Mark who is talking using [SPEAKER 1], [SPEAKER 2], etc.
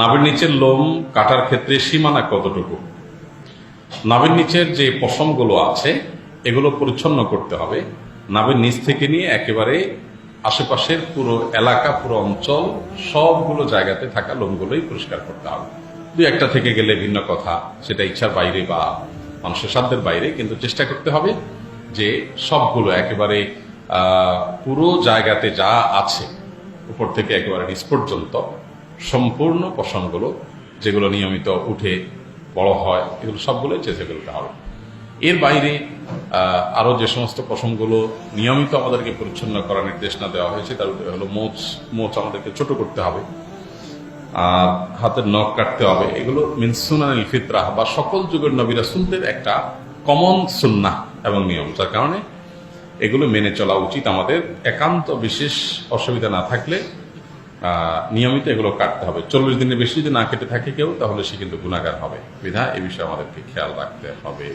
[SPEAKER 1] নাভির নিচের লোম কাটার ক্ষেত্রে সীমানা কতটুকু? নাভির নিচের যে পশমগুলো আছে, এগুলো পরিচ্ছন্ন করতে হবে। নাভির নিচ থেকে নিয়ে একেবারে আশেপাশের পুরো এলাকা, পুরো অঞ্চল, সবগুলো জায়গাতে থাকা লোমগুলোই পরিষ্কার করতে হবে। দুই একটা থেকে গেলে ভিন্ন কথা, সেটা ইচ্ছার বাইরে বা মানুষের সাধ্যের বাইরে, কিন্তু চেষ্টা করতে হবে যে সবগুলো একেবারে পুরো জায়গাতে যা আছে, উপর থেকে একেবারে নিচ পর্যন্ত সম্পূর্ণ পশমগুলো, যেগুলো নিয়মিত উঠে বড় হয়, এগুলো সবগুলোই চেঁচে ফেলতে হবে। এর বাইরে আরও যে সমস্ত পশমগুলো নিয়মিত আমাদেরকে পরিচ্ছন্ন করার নির্দেশনা দেওয়া হয়েছে, তার হলো মোচ মোচ আমাদেরকে ছোট করতে হবে। আর হাতের নখ কাটতে হবে। এগুলো মিনসুনানিল ফিতরা বা সকল যুগের নবীরা সুলদের একটা কমন সুন্নাহ এবং নিয়ম, যার কারণে এগুলো মেনে চলা উচিত। আমাদের একান্ত বিশেষ অসুবিধা না থাকলে নিয়মিত এগুলো কাটতে হবে। চল্লিশ দিনের বেশি যদি না কেটে থাকে কেউ, তাহলে সে কিন্তু গুণাগার হবে। বিধা, এ বিষয়ে আমাদেরকে খেয়াল রাখতে হবে।